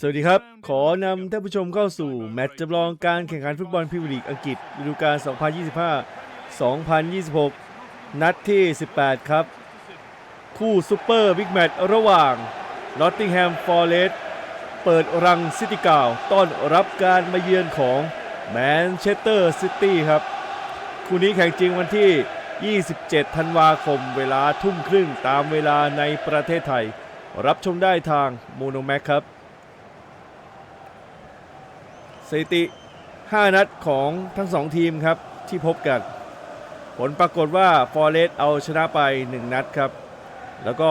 สวัสดีครับ ขอนำท่านผู้ชมเข้าสู่ แมตช์จำลองการแข่งขันฟุตบอลพรีเมียร์ลีกอังกฤษฤดูกาล 2025-2026 นัดที่ 18 ครับ คู่ซูเปอร์บิ๊กแมตช์ระหว่างนอตติงแฮมฟอร์เรสเปิดรังซิตี้กาวต้อนรับการมาเยือนของแมนเชสเตอร์ซิตี้ครับ คู่นี้แข่งจริงวันที่ 27 ธันวาคม เวลาทุ่มครึ่งตามเวลาในประเทศไทย รับชมได้ทางโมโนแม็กครับสถิติ 5 นัดของทั้ง 2 ทีมครับที่พบกัน ผลปรากฏว่าฟอร์เรสเอาชนะไป 1 นัดครับ แล้วก็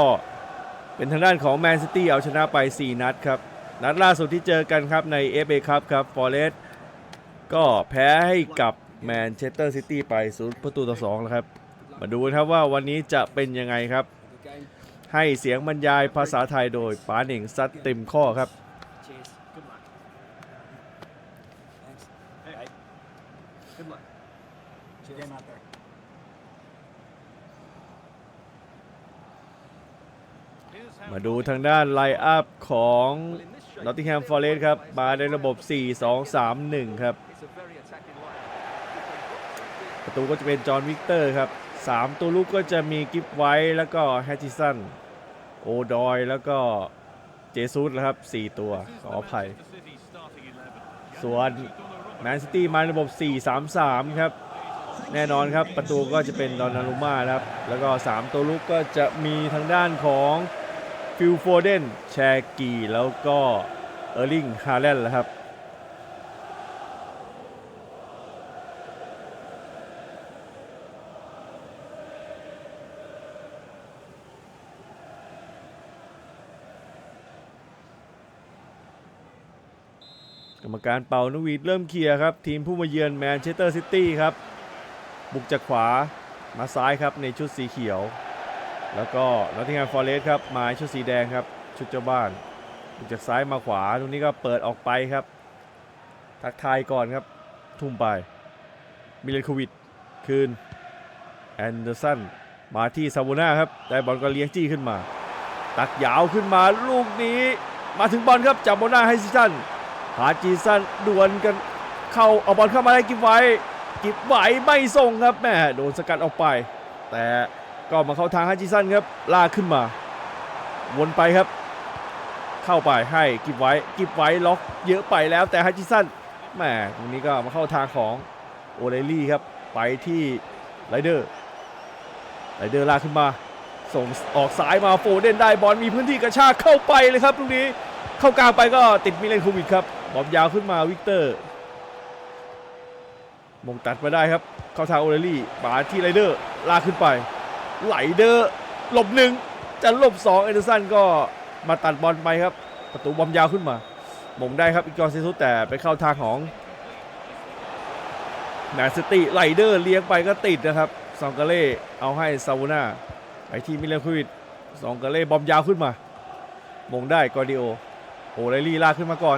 เป็นทางด้านของแมนซิตี้เอาชนะไป 4 นัดครับ นัดล่าสุดที่เจอกันครับใน FA ครับครับฟอร์เรสก็แพ้ให้กับแมนเชสเตอร์ซิตี้ไป 0 ประตูต่อ2แล้วครับ มาดูกันครับว่าวันนี้จะเป็นยังไงครับ ให้เสียงบรรยายภาษาไทยโดยป๋าหน่งซัดเต็มข้อครับ มาดูทางด้านไลอัพของ Nottingham Forest ครับ มาในระบบ 4-2-3-1 ครับ ประตูก็จะเป็นจอห์นวิกเตอร์ครับ 3 ตัวลูกก็จะมีกิฟไว้แล้วก็แฮตติสัน โอดอยแล้วก็เจซูสนะครับ 4 ตัวขออภัย ส่วนแมนซิตี้มาในระบบ 4-3-3 ครับ แน่นอนครับประตูก็จะเป็นดอนนารุม่าครับ แล้วก็ 3 ตัวลูกก็จะมีทางด้านของฟิลโฟเดนแชกีแล้วก็เออร์ลิงฮาแลนด์ครับ การเป่านวีดเริ่มเคลียร์ครับ ทีมผู้มาเยือนแมนเชสเตอร์ซิตี้ครับ บุกจากขวามาซ้ายครับในชุดสีเขียว แล้วก็นอตติงแฮมฟอร์เรสต์ครับมาชุดสีแดงครับ ชุดเจ้าบ้านบุกจากซ้ายมาขวาตรงนี้ก็เปิดออกไปครับ ทักทายก่อนครับ ทุ่มไปมิเลนโควิดคืนแอนเดอร์สันมาที่ซาบูน่าครับได้บอลก็เลี้ยงจี้ขึ้นมา ตักยาวขึ้นมาลูกนี้ มาถึงบอลครับจับโบน่าให้ซิซัน หาจีซันดวลกันเข้าเอาบอลเข้ามาได้กิฟไว้ กิฟไว้ไม่ส่งครับแม่โดนสกัดออกไป แต่ก็มาเข้าทางฮาจิซันครับลากขึ้นมา วนไปครับ เข้าไปให้กิฟไว้กิฟไว้ล็อกเยอะไปแล้วแต่ฮาจิซันแม่ตรงนี้ก็มาเข้าทางของโอเลลี่ครับไปที่ไรเดอร์ไรเดอร์ลากขึ้นมาส่งออกสายมาโฟเดนได้บอลมีพื้นที่กระชากเข้าไปเลยครับตรงนี้เข้ากลางไปก็ติดมิเลนโควิดครับบอมยาวขึ้นมาวิกเตอร์มงตัดมาได้ครับ เข้าทางโอเลลี่มาที่ไรเดอร์ลากขึ้นไป ไหลเดอร์หลบหนึ่งจะหลบสองเอเดอร์สันก็มาตัดบอลไปครับ ประตูบอมยาวขึ้นมามงได้ครับอีกอร์เซซุสแต่ไปเข้าทางของแมนซิตี้ไลเดอร์เลี้ยงไปก็ติดนะครับซองกาเล่เอาให้ซาวน่าไปที่มิเลควิดซองกาเล่บอมยาวขึ้นมา มงได้กอร์ดิโอโอไลลี่ลากขึ้นมาก่อน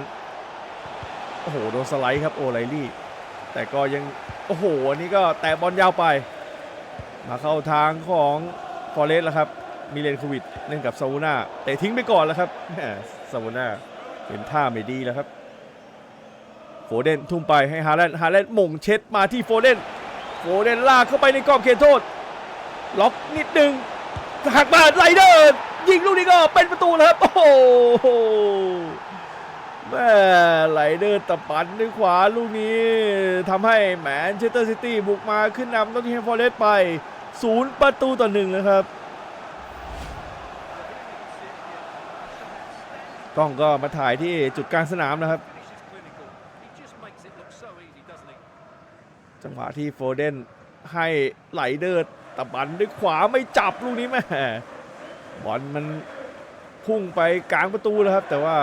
อ้โหโดนสไลด์ครับโอไลลี่ แต่ก็ยังโอ้โหอันนี้ก็แตะบอลยาวไป มาเข้าทางของฟอเรสแล้วครับมิเลนควิดเล่นกับซาวูน่าแต่ทิ้งไปก่อนแล้วครับซาวูน่าเห็นท่าไม่ดีแล้วครับโฟเดนทุ่มไปให้ฮาแลนด์ฮาแลนด์หม่งเช็ดมาที่โฟเดนโฟเดนลากเข้าไปในกรอบเขตโทษ ล็อกนิดนึงหักมาไลเดอร์ยิงลูกนี้ก็เป็นประตูแล้วครับโอ้โห แม่ไหลเดอร์ตะปันด้วยขวาลูกนี้ทำให้แมนเชสเตอร์ซิตี้บุกมาขึ้นนำต้องที่แฮมฟอร์เรสไปศูนย์ประตูต่อหนึ่งนะครับกล้องก็มาถ่ายที่จุดกลางสนามนะครับ จังหวะที่โฟเดนให้ไหลเดอร์ตะบันด้วยขวาไม่จับลูกนี้แม่บอลมันพุ่งไปกลางประตูแล้วครับ แต่ว่า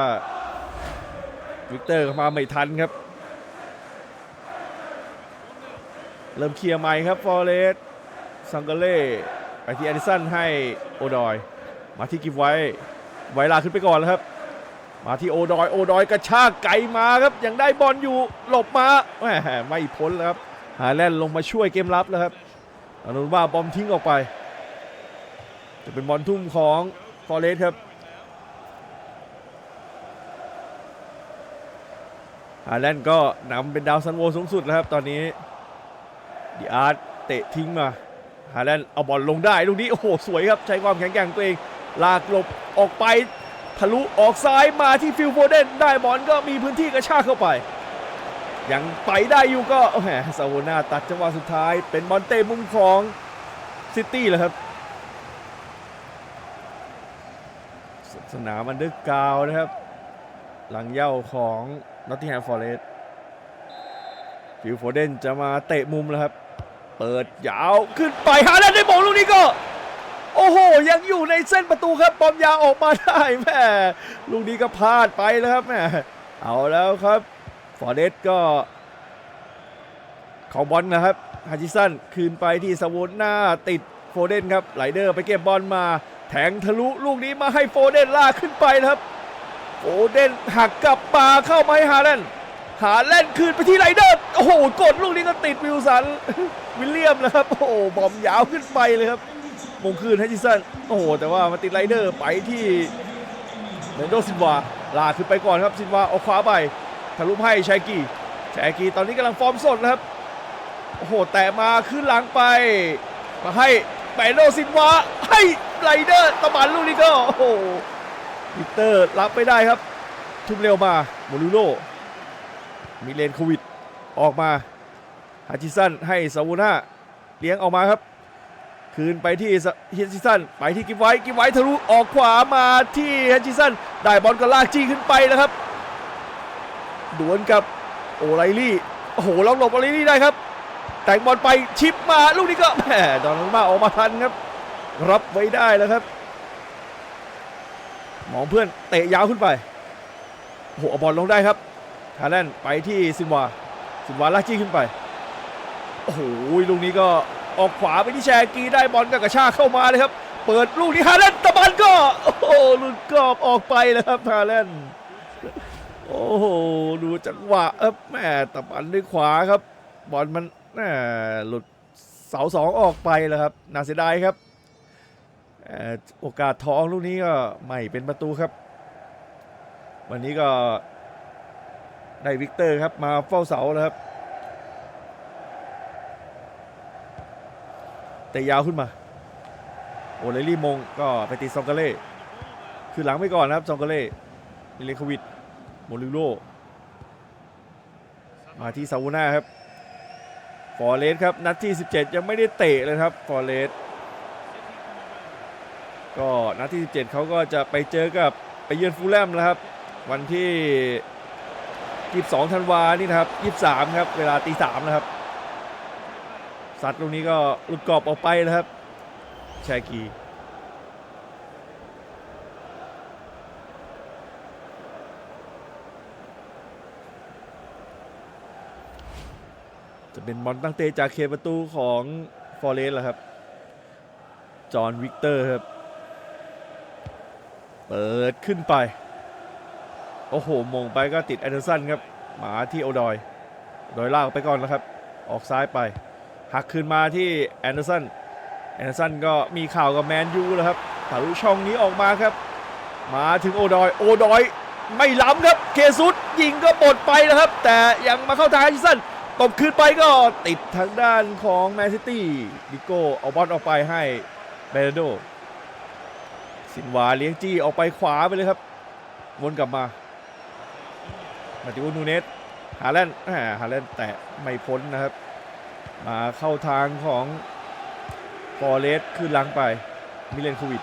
วิกเตอร์มาไม่ทันครับ เริ่มเคลียร์ใหม่ครับฟอเรสซังเกเล่ไปที่แอดิสันให้โอดอย มาที่กิฟไว้ ไวลาขึ้นไปก่อนแล้วครับ มาที่โอดอย โอดอยกระชากไกลมาครับ ยังได้บอลอยู่หลบมาแหมไม่พ้นแล้วครับฮาแลนด์ลงมาช่วยเกมรับแล้วครับอนุว่าบอมทิ้งออกไป จะเป็นบอลทุ่มของฟอเรสครับ ฮาแลนด์ก็นำเป็นดาวซันโวสูงสุดแล้วครับ ตอนนี้ดีอาร์ตเตะทิ้งมาฮาแลนด์เอาบอลลงได้ลูกนี้ โอ้โห สวยครับ ใช้ความแข็งแกร่งตัวเอง ลากหลบออกไปทะลุออกซ้ายมาที่ฟิลโฟเดนได้บอลก็มีพื้นที่กระชากเข้าไป ยังไปได้อยู่ก็แหมซาโวนาตัดจังหวะสุดท้าย เป็นบอลเตะมุมของซิตี้เลยครับสสนามอันเดอร์กาวนะครับ หลังเย้าของ นอตติงแฮมฟอร์เรสต์ฟิลโฟเดนจะมาเตะมุมแล้วครับ เปิดยาวขึ้นไปหาแล้วได้บอลลูกนี้ก็ โอ้โห ยังอยู่ในเส้นประตูครับบอมยาออกมาได้แม่ลูกนี้ก็พลาดไปแล้วครับแม่เอาแล้วครับฟอร์เรสต์ก็เขาบอลนะครับฮาจิสันคืนไปที่สวอนหน้าติดโฟเดนครับไหลเดอร์ไปเก็บบอลมา แทงทะลุลูกนี้มาให้โฟเดนลากขึ้นไปนะครับ โฟเดนหักกลับมาเข้ามาให้ฮาแลนด์ฮาแล่นคืนไปที่ไรเดอร์โอ้โหกดลูกนี้ก็ติดวิลสันวิลเลียมนะครับ โอ้โหบอมยาวขึ้นไปเลยครับมงคืนให้จิสันโอ้โหแต่ว่ามาติดไรเดอร์ไปที่เมนโดซินวาลากขึ้นไปก่อนครับซินวาเอาขวาไปทะลุให้ชายกีชายกีตอนนี้กำลังฟอร์มสดนะครับโอ้โหแต่มาขึ้นหลังไป มาให้เมนโดซินวาให้ไรเดอร์ตะบันลูกนี้ก็โอ้โห วิกเตอร์รับไม่ได้ครับ ทุ่มเร็วมาโมลูโลมิเลนโควิดออกมาฮาจิสันให้ซาวูน่าเลี้ยงออกมาครับ คืนไปที่ฮาจิสันไปที่กิฟไว้กิฟไว้ทะลุออกขวามาที่ฮาจิสันได้บอลก็ลากจี้ขึ้นไปแล้วครับดวลกับโอไลลี่โอ้โหล็อกหลบโอไลลี่ได้ครับ แต่งบอลไปชิปมาลูกนี้ก็แหมดอนมาออกมาทันครับ รับไว้ได้แล้วครับ มองเพื่อนเตะยาวขึ้นไปโอ้โหบอลลงได้ครับฮาแลนไปที่ซินวาซินวาลากจี้ขึ้นไปโอ้โหลูกนี้ก็ออกขวาไปที่แชกีได้บอลก็กระชากเข้ามาเลยครับ เปิดลูกนี้ฮาแลนตะบันก็โอ้โหลุดกรอบออกไปเลยครับฮาแลนโอ้โหดูจังหวะเออแม่ตะบันด้วยขวาครับ บอลมันแหม่หลุดเสาสองออกไปแล้วครับน่าเสียดายครับ โอกาสทองลูกนี้ก็ไม่เป็นประตูครับ วันนี้ก็ได้วิกเตอร์ครับมาเฝ้าเสาแล้วครับแต่ยาวขึ้นมา โอเลลี่มงก็ไปตีซองกาเล่คือหลังไปก่อนนะครับซองกาเล่มิเลโควิดโมลิโลมาที่ซาวูน่าครับฟอร์เรสครับนัดที่ 17 ยังไม่ได้เตะเลยครับฟอร์เรส ก็นัดที่ 17 เขาก็จะไปเจอกับไปเยือนฟูลแลมแล้วครับ วันที่ 22 ธันวานี่นะครับ 23 ครับ เวลาตีสามนะครับ สัตว์ตรงนี้ก็หลุดกรอบออกไปนะครับแชกีจะเป็นบอลตั้งเตะจากเขตประตูของฟอร์เรสแล้วครับ จอห์นวิกเตอร์ครับ เปิดขึ้นไป โอ้โหมงไปก็ติดแอนเดอร์สันครับ หมาที่โอดอย โดยลากไปก่อนแล้วครับ ออกซ้ายไป หักคืนมาที่แอนเดอร์สัน แอนเดอร์สันก็มีข่าวกับแมนยูแล้วครับทะลุช่องนี้ออกมาครับ มาถึงโอดอย โอดอย ไม่ล้ำครับ เคซุสยิงก็บดไปนะครับ แต่ยังมาเข้าทางแอนเดอร์สันตบคืนไปก็ติดทางด้านของแมนซิตี้ดิโก้เอาบอลออกไปให้เบรโด สินวาเลี้ยงจี้ออกไปขวาไปเลยครับ วนกลับมา มาติวนูเนสฮาแลนด์ฮาแลนด์แตะไม่พ้นนะครับ มาเข้าทางของฟอร์เรสขึ้นหลังไป มิเลนโควิด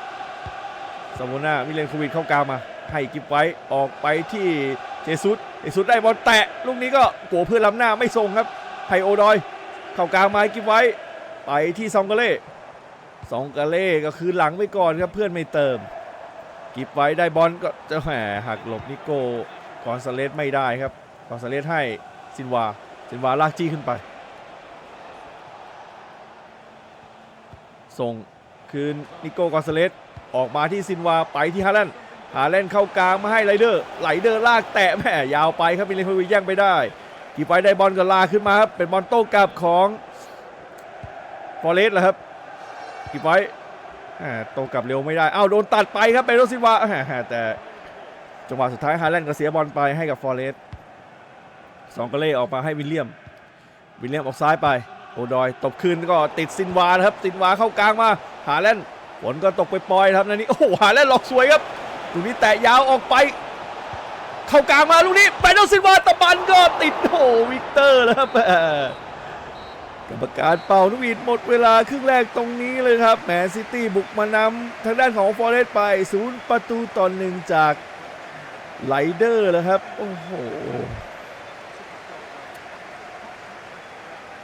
สมโมนามิเลนโควิดเข้ากลางมา ให้กิฟไว้ออกไปที่เจสุสเจสุสได้บอลแตะ ลูกนี้ก็โกเพื่อนล้ำหน้าไม่ส่งครับไฮโอดอย เข้ากลางมาให้กิฟไว้ ไปที่ซองกาเล่ สองกาเล่ก็คือหลังไปก่อนครับเพื่อนไม่เติม กิบไว้ได้บอลก็จะแหมหักหลบนิโก้กอนซาเลสไม่ได้ครับกอนซาเลสให้ซินวาซินวาลากจี้ขึ้นไป ส่งคืนนิโก้กอนซาเลสออกมาที่ซินวาไปที่ฮาแลนด์ฮาแลนด์เข้ากลางมาให้ไรเดอร์ไหลเดอร์ลากแตะแหมยาวไปครับมิเลนโควิแย่งไปได้กิบไว้ได้บอลก็ลากขึ้นมาครับเป็นบอลโต้กลับของฟอเรสแหละครับ กิบไว้อ่าโตกับเร็วไม่ได้อ้าวโดนตัดไปครับเปโรซินวาแต่จังหวะสุดท้ายฮาแลนด์ก็เสียบอลไปให้กับฟอร์เรสสองกะเล่ออกมาให้วิลเลียม วิลเลียมออกซ้ายไปโอดอยตบคืนก็ติดซินวาครับซินวาเข้ากลางมาหาแลนด์ฝนก็ตกไปปล่อยครับนันนี้โอ้โหหาแลนด์หลอกสวยครับลูกนี้แตะยาวออกไป เข้ากลางมาลูกนี้ไปโดซินวาตะบันก็ติดโอ้วิกเตอร์แล้วครับแต่ รรมการเป่าลูกหวีดหมดเวลาครึ่งแรกตรงนี้เลยครับแมนซิตี้บุกมานำทางด้านของฟอร์เรสต์ไปศูนย์ประตูต่อหนึ่งจากไลเดอร์แล้วครับ โอ้โห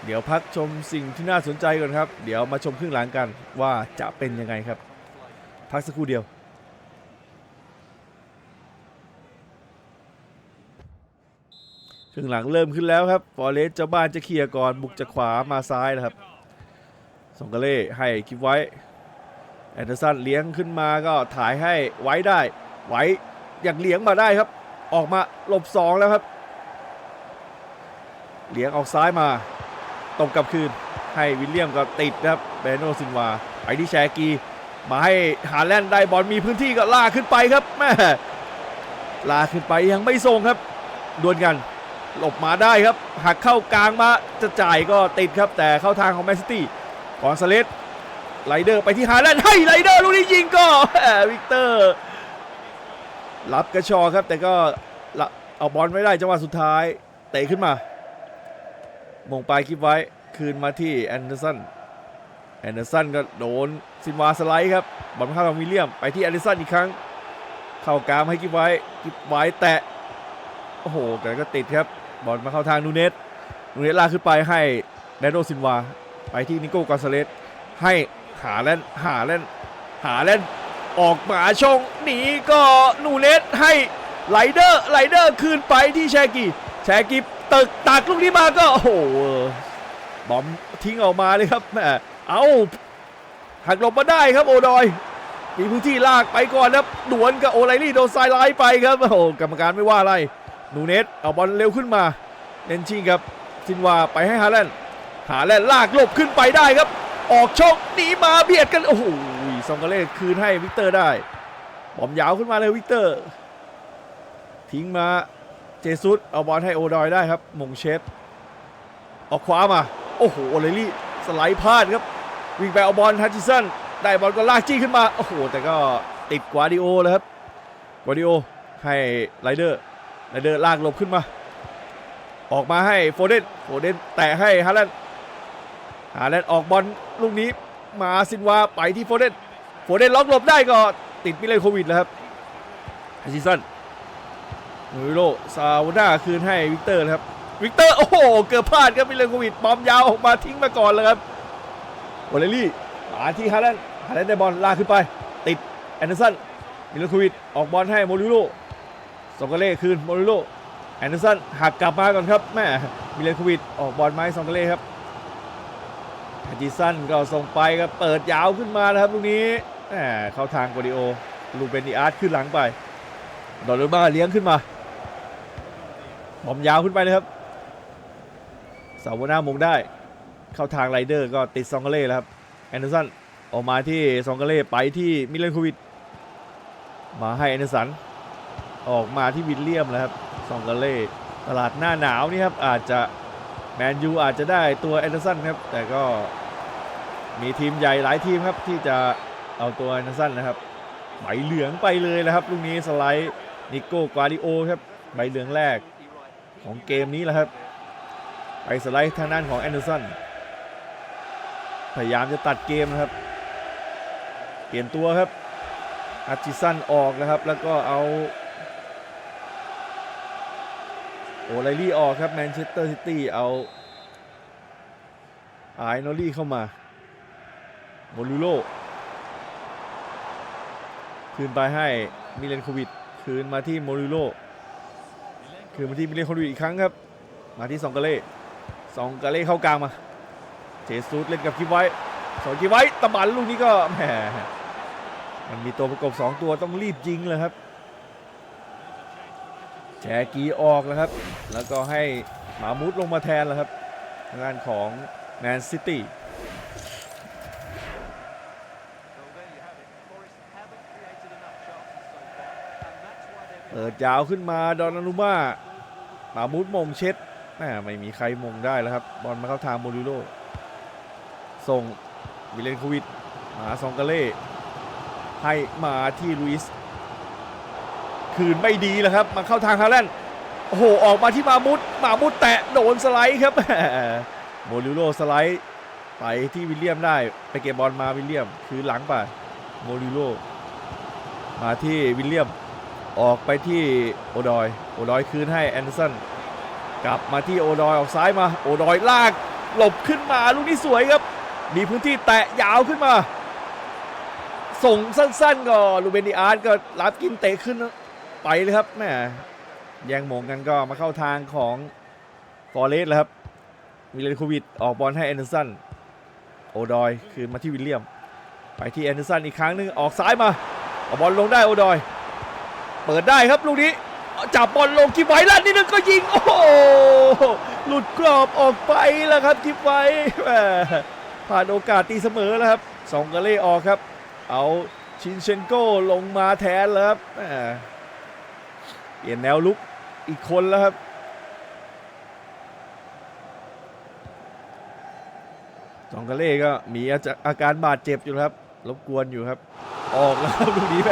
เดี๋ยวพักชมสิ่งที่น่าสนใจก่อนครับ เดี๋ยวมาชมครึ่งหลังกันว่าจะเป็นยังไงครับ พักสักครู่เดียว ครึ่งหลังเริ่มขึ้นแล้วครับฟอร์เรสต์เจ้าบ้านจะเคลียร์ก่อนบุกจากขวามาซ้ายนะครับสองกาเล่ให้คิปไว้แอนเดอร์สันเลี้ยงขึ้นมาก็ถ่ายให้ไว้ได้ ไว้อยากเลี้ยงมาได้ครับ ออกมาหลบสองแล้วครับ เลี้ยงออกซ้ายมาตรงกลับคืนให้วิลเลียมก็ติดนะครับเบโนซินวาไปที่แชกีมาให้หาแลนด์ได้บอลมีพื้นที่ก็ลากขึ้นไปครับแม่ลากขึ้นไปยังไม่ส่งครับดวลกัน หลบมาได้ครับหักเข้ากลางมาจะจ่ายก็ติดครับแต่เข้าทางของแมนซิตี้กอนซาเลสไลเดอร์ไปที่ฮาแลนด์ให้ไลเดอร์ลูกนี้ยิงก็แหมวิกเตอร์รับกระชอครับแต่ก็ละเอาบอลไม่ได้จังหวะสุดท้ายเตะขึ้นมามงไปคลิปไว้คืนมาที่แอนเดอร์สันแอนเดอร์สันก็โดนซินวาสไลด์ครับบอลเข้าทางวิลเลียมไปที่แอนเดอร์สันอีกครั้ง เข้ากลางให้คลิปไว้คลิปไว้แตะ อ้โหแต่ก็ติดครับ บอลมาเข้าทางนูเนสนูเนสลากขึ้นไปให้แดนโดซินวา ไปที่นิโก้กอนซาเลสให้หาแล่นหาแล่นหาแล่นออกมาช่องหนีก็นูเนสให้ไลเดอร์ไลเดอร์คืนไปที่แชกีแชกีตึกตักลูกนี้มาก็โอ้โหบอมทิ้งออกมาเลยครับแหมเอาหักหลบมาได้ครับโอดอยมีพื้นที่ลากไปก่อนครับดวลกับโอไลลี่โดนไซด์ไลน์ไปครับโอ้โหกรรมการไม่ว่าอะไร นูเนสเอาบอลเร็วขึ้นมาเลนชิงครับซินวาไปให้ฮาแลนด์ฮาแลนด์ลากหลบขึ้นไปได้ครับ ออกช่องหนีมาเบียดกัน โอ้โหซองกาเล่คืนให้วิกเตอร์ได้ บอมยาวขึ้นมาเลยวิกเตอร์ ทิ้งมาเจซุสเอาบอลให้โอดอยได้ครับมงเชสออกขวามา โอ้โหโอไลลี่สไลด์พลาดครับ วิ่งไปเอาบอลฮัตชิสันได้บอลก็ลากจี้ขึ้นมา โอ้โห แต่ก็ติดกวาดิโอเลยครับกวาดิโอให้ไรเดอร์ ไรเดอร์ลากหลบขึ้นมา ออกมาให้โฟเดนโฟเดนแตะให้ฮาแลนด์ฮาแลนด์ออกบอลลูกนี้มาซินวาไปที่โฟเดนโฟเดนล็อกหลบได้ก็ติดมิเลนโควิดแล้วครับฮัตชิสันมูริโรซาวน่าคืนให้วิกเตอร์นะครับวิกเตอร์โอ้โหเกือบพลาดครับมิเลนโควิดบอมยาวออกมาทิ้งมาก่อนเลยครับวอลเลลี่มาที่ฮาแลนด์ฮาแลนด์ได้บอลลากขึ้นไป ติดแอนเดอร์สันมิลโควิดออกบอลให้โมริโล สองกาเล่คืนโมริโลแอนเดอร์สันหักกลับมาก่อนครับแม่มิเลนควิดออกบอลไม้สองกาเล่ครับฮัจิสันก็ส่งไปก็เปิดยาวขึ้นมาแล้วครับลูกนี้แหมเข้าทางโกดิโอลูเบนดิอาร์ตขึ้นหลังไปดอลลูบ้าเลี้ยงขึ้นมาบอมยาวขึ้นไปเลยครับสาวหน้ามงได้ เข้าทางไรเดอร์ก็ติดซองกาเล่แล้วครับแอนเดอร์สันออกมาที่ซองกาเล่ไปที่มิเลนควิดมาให้แอนเดอร์สัน ออกมาที่วิลเลียมแล้วครับซองกาเล่ตลาดหน้าหนาวนี่ครับอาจจะแมนยูอาจจะได้ตัวแอนเดอร์สันครับแต่ก็มีทีมใหญ่หลายทีมครับที่จะเอาตัวแอนเดอร์สันนะครับใบเหลืองไปเลยนะครับลูกนี้สไลด์นิโก้กวาดิโอครับใบเหลืองแรกของเกมนี้แหละครับ ไปสไลด์ทางด้านของแอนเดอร์สันพยายามจะตัดเกมนะครับ เปลี่ยนตัวครับอาร์จิสันออกนะครับ แล้วก็เอา โอไลลี่ออกครับแมนเชสเตอร์ซิตี้เอาไอโนลี่เข้ามาโมลูโลคืนไปให้มิเลนโควิด คืนมาที่โมลูโลคืนมาที่มิเลนโควิดอีกครั้งครับ มาที่สองกาเล่สองกาเล่เข้ากลางมาเจซูสเล่นกับคิไว้สอนคิไว้ตะบันลูกนี้ก็แหมมันมีตัวประกบ 2 ตัวต้องรีบยิงเลยครับ แชกีออกแล้วครับ แล้วก็ให้หมามุดลงมาแทนแล้วครับทางด้านของแมนซิตี้เปิดยาวขึ้นมาดอนนารุมาหมามุดมงเช็ดแม่ไม่มีใครมงได้แล้วครับ บอลมาเข้าทางโมริโลส่งมิเลนควิดหาซองกาเล่ให้มาที่ลุยส์ คืนไม่ดีแล้วครับ มาเข้าทางฮาแลนด์โอ้โหออกมาที่มามุดมามุดแตะโดนสไลด์ครับโมริโลสไลด์ไปที่วิลเลียมได้ไปเก็บบอลมาวิลเลียม คืนหลังไปโมริโลมาที่วิลเลียมออกไปที่โอดอยโอดอยคืนให้แอนเดอร์สันกลับมาที่โอดอยออกซ้ายมาโอดอยลากหลบขึ้นมาลูกนี้สวยครับ มีพื้นที่แตะยาวขึ้นมา ส่งสั้นๆก็ลูเบนดิอาร์ตก็รับกินเตะขึ้น ไปเลยครับแม่แย่งหมงกันก็มาเข้าทางของฟอร์เรสแล้วครับมิเลนโควิดออกบอลให้แอนเดอร์สันโอดอยคืนมาที่วิลเลียม ไปที่แอนเดอร์สันอีกครั้งหนึ่งออกซ้ายมาเอาบอลลงได้โอดอย เปิดได้ครับลูกนี้จับบอลลงกิบไว้ลั่นนิดนึงก็ยิงโอ้โหหลุดกรอบออกไปแล้วครับกิบไว้ผ่านโอกาสตีเสมอแล้วครับสองกาเล่ออกครับ เอาชินเชนโก้ลงมาแทนแล้วครับ เปลี่ยนแนวลุกอีกคนแล้วครับสองกาเล่ก็มีอาการบาดเจ็บอยู่ครับรบกวนอยู่ครับ ออกแล้วครับลูกนี้แหม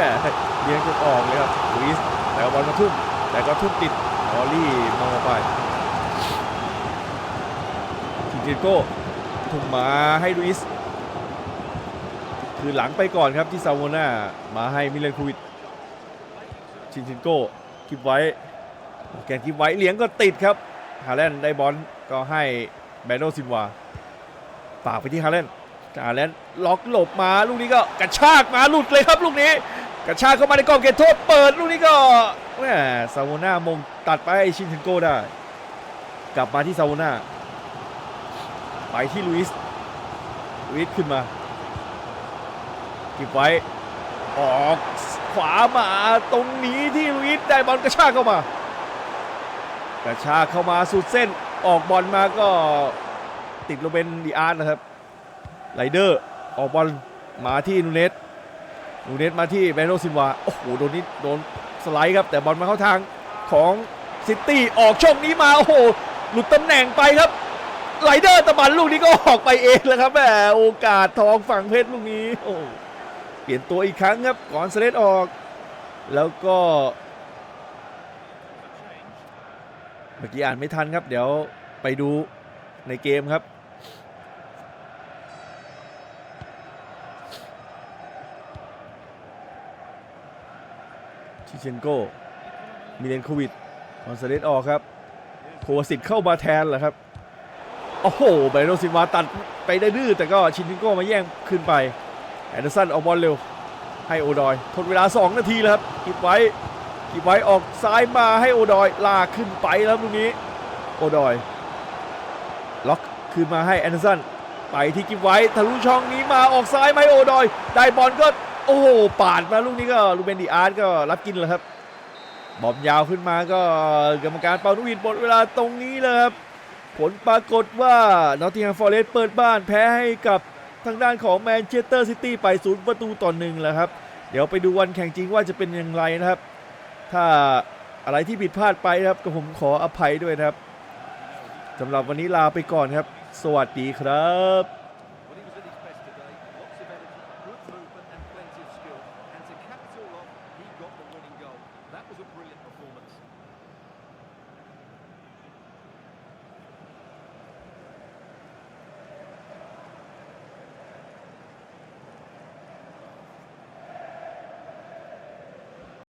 เลี้ยงจนออกเลยครับลุยส์แต่บอลมาทุ่มแต่ก็ทุ่มติดออลลี่มองออกไปทิงเจโก้ทุ่มมาให้ลุยส์คือหลังไปก่อนครับที่ซาโวน่ามาให้มิเลนคูวิดชินชินโก้ คิปไว้แกนคิปไว้เลี้ยงก็ติดครับฮาแลนได้บอลก็ให้แบนโนซินวาฝากไปที่ฮาเลนฮาเลนล็อกหลบมาลูกนี้ก็กระชากมาหลุดเลยครับลูกนี้ กระชากเข้ามาในกรอบเขตโทษเปิดลูกนี้ก็แหมซาโวน่ามงตัดไปให้ชินเทนโกได้ กลับมาที่ซาโวน่าไปที่ลุยส์ลุยส์ขึ้นมาเก็บไว้ออก ขวามาตรงนี้ที่ลุยส์ได้บอลกระชากเข้ามากระชากเข้ามาสุดเส้นออกบอลมาก็ติดโรเบนดีอาร์ตนะครับไรเดอร์ออกบอลมาที่นูเนสนูเนสมาที่แบนโดซินวาโอ้โหโดนนิดโดนสไลด์ครับ แต่บอลมาเข้าทางของซิตี้ออกช่องนี้มาโอ้โหหลุดตำแหน่งไปครับไรเดอร์ตะบันลูกนี้ก็ออกไปเองแล้วครับแหมโอกาสทองฝั่งเพชรลูกนี้โอ้ ปลี่ยนตัวอีกครั้งครับก่อนเซเลสออก แล้วก็เมื่อกี้อ่านไม่ทันครับ เดี๋ยวไปดูในเกมครับ ชิเชนโกมิเลนโควิดคอนเซเลสออกครับโควสิตเข้ามาแทนเหรอครับ โอ้โหไบโรซินวาตัดไปได้ดื้อแต่ก็ชิเชนโกมาแย่งขึ้นไป แอนเดอร์สันออกบอลเร็ว ให้โอดอย ทดเวลา 2 นาทีแล้วครับกิบไว้กิบไว้ออกซ้ายมาให้โอดอย ลากขึ้นไปแล้วลูกนี้ โอดอย ล็อกคืนมาให้แอนเดอร์สันไปที่กิบไว้ทะลุช่องนี้มาออกซ้ายมาให้โอดอย ได้บอลก็โอ้โหปาดมาลูกนี้ก็ลูเบนดีอาร์ตก็รับกินแล้วครับ บอมยาวขึ้นมาก็กรรมการเป่านุวินหมดเวลาตรงนี้เลยครับ ผลปรากฏว่านอตติงแฮมฟอร์เรสต์เปิดบ้านแพ้ให้กับ ทางด้านของแมนเชสเตอร์ซิตี้ไปศูนย์ประตูต่อหนึ่งแล้วครับ เดี๋ยวไปดูวันแข่งจริงว่าจะเป็นอย่างไรนะครับ ถ้าอะไรที่ผิดพลาดไปครับก็ผมขออภัยด้วยนะครับสำหรับวันนี้ลาไปก่อนครับ สวัสดีครับ